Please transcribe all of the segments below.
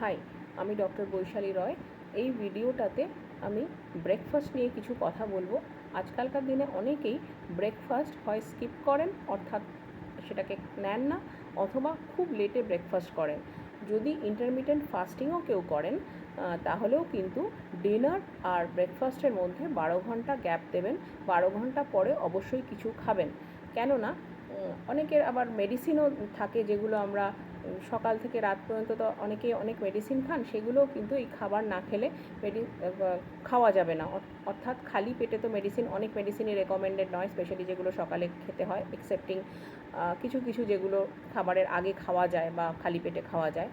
High, আমি doctor Vaishali রয়। এই ভিডিওটাতে আমি ব্রেকফাস্ট নিয়ে কিছু কথা বলব। আজকালকার দিনে অনেকেই ব্রেকফাস্ট হয় স্কিপ করেন, অর্থাৎ সেটাকে নেন না, অথবা খুব লেটে ব্রেকফাস্ট করেন। যদি ইন্টারমিডিয়েন্ট ফাস্টিংও কেউ করেন তাহলেও কিন্তু ডিনার আর ব্রেকফাস্টের মধ্যে বারো ঘণ্টা গ্যাপ দেবেন, বারো ঘণ্টা পরে অবশ্যই কিছু খাবেন। কেননা অনেকের আবার মেডিসিনও থাকে যেগুলো আমরা সকাল থেকে রাত পর্যন্ত তো অনেকেই অনেক মেডিসিন খান, সেগুলোও কিন্তু এই খাবার না খেলে মেডি খাওয়া যাবে না। অর্থাৎ খালি পেটে তো মেডিসিন অনেক মেডিসিনই রেকমেন্ডেড নয় স্পেশালি যেগুলো সকালে খেতে হয় এক্সেপ্টিং কিছু কিছু যেগুলো খাবারের আগে খাওয়া যায় বা খালি পেটে খাওয়া যায়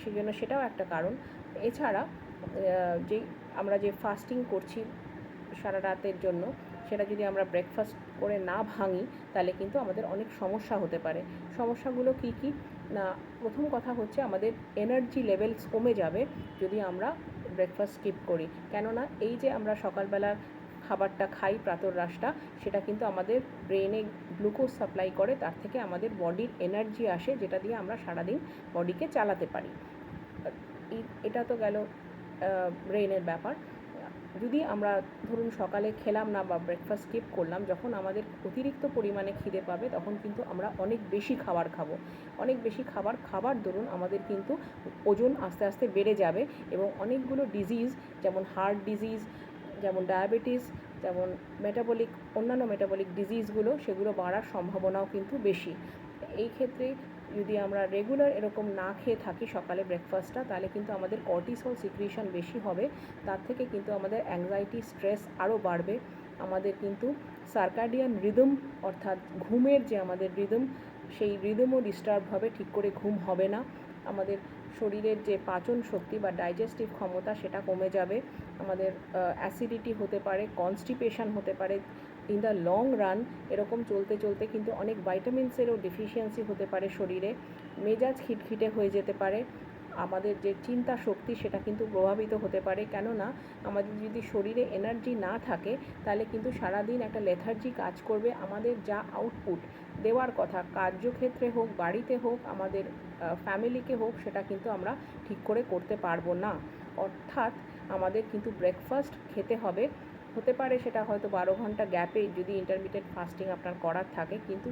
সেই জন্য সেটাও একটা কারণ। এছাড়া যে আমরা যে ফাস্টিং করছি সারা রাতের জন্য সেটা যদি আমরা ব্রেকফাস্ট করে না ভাঙি, তাহলে কিন্তু আমাদের অনেক সমস্যা হতে পারে। সমস্যাগুলো কি কি? না, প্রথম কথা হচ্ছে আমাদের এনার্জি লেভেলস কমে যাবে যদি আমরা ব্রেকফাস্ট স্কিপ করি। কেননা এই যে আমরা সকালবেলা খাবারটা খাই, প্রাতর রাসটা, সেটা কিন্তু আমাদের ব্রেনে গ্লুকোজ সাপ্লাই করে, তার থেকে আমাদের বডির এনার্জি আসে, যেটা দিয়ে আমরা সারাদিন বডিকে চালাতে পারি। এটা তো গেল ব্রেনের ব্যাপার। যদি আমরা ধরুন সকালে খেলাম না বা ব্রেকফাস্ট স্কিপ করলাম, যখন আমাদের অতিরিক্ত পরিমাণে খিদে পাবে, তখন কিন্তু আমরা অনেক বেশি খাবার খাব। অনেক বেশি খাবার খাবার দরুন আমাদের কিন্তু ওজন আস্তে আস্তে বেড়ে যাবে এবং অনেকগুলো ডিজিজ যেমন হার্ট ডিজিজ যেমন ডায়াবেটিস যেমন মেটাবলিক অন্যান্য মেটাবলিক ডিজিজগুলো সেগুলো বাড়ার সম্ভাবনাও কিন্তু বেশি। এই ক্ষেত্রে যদি আমরা রেগুলার এরকম না খেয়ে থাকি সকালে ব্রেকফাস্টটা তাহলে কিন্তু আমাদের কর্টিসল সিক্রিশন বেশি হবে। তার থেকে কিন্তু আমাদের অ্যাংজাইটি স্ট্রেস আরও বাড়বে। আমাদের কিন্তু সার্কাডিয়ান রিদম অর্থাৎ ঘুমের যে আমাদের রিদম সেই রিদমও ডিস্টার্ব হবে, ঠিক করে ঘুম হবে না। আমাদের শরীরের যে পাচন শক্তি বা ডাইজেস্টিভ ক্ষমতা, সেটা কমে যাবে। আমাদের অ্যাসিডিটি হতে পারে কনস্টিপেশন হতে পারে ইন দ্য লং রান এরকম চলতে চলতে কিন্তু অনেক ভাইটামিনসেরও ডেফিসিয়েন্সি হতে পারে শরীরে, মেজাজ খিটখিটে হয়ে যেতে পারে, আমাদের যে চিন্তা শক্তি সেটা কিন্তু প্রভাবিত হতে পারে। কেননা, আমাদের যদি শরীরে এনার্জি না থাকে, তাহলে কিন্তু সারাদিন একটা লেথার্জি কাজ করবে। আমাদের যা আউটপুট দেওয়ার কথা, কার্যক্ষেত্রে হোক, বাড়িতে হোক, আমাদের ফ্যামিলিকে হোক, সেটা কিন্তু আমরা ঠিক করে করতে পারব না। অর্থাৎ, আমাদের কিন্তু ব্রেকফাস্ট খেতে হবে। হতে পারে, সেটা হয়তো বারো ঘণ্টা গ্যাপে যদি ইন্টারমিডিয়েট ফাস্টিং আপনার করার থাকে, কিন্তু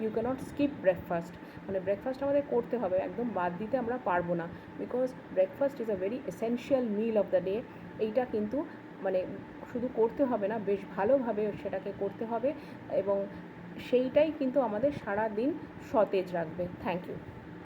ইউ ক্যানট স্কিপ ব্রেকফাস্ট মানে ব্রেকফাস্ট আমাদের করতে হবে, একদম বাদ দিতে আমরা পারব না because breakfast is a very essential meal of the day এইটা কিন্তু মানে শুধু করতে হবে না, বেশ ভালোভাবে সেটাকে করতে হবে এবং সেইটাই কিন্তু আমাদের সারা দিন সতেজ রাখবে। Thank you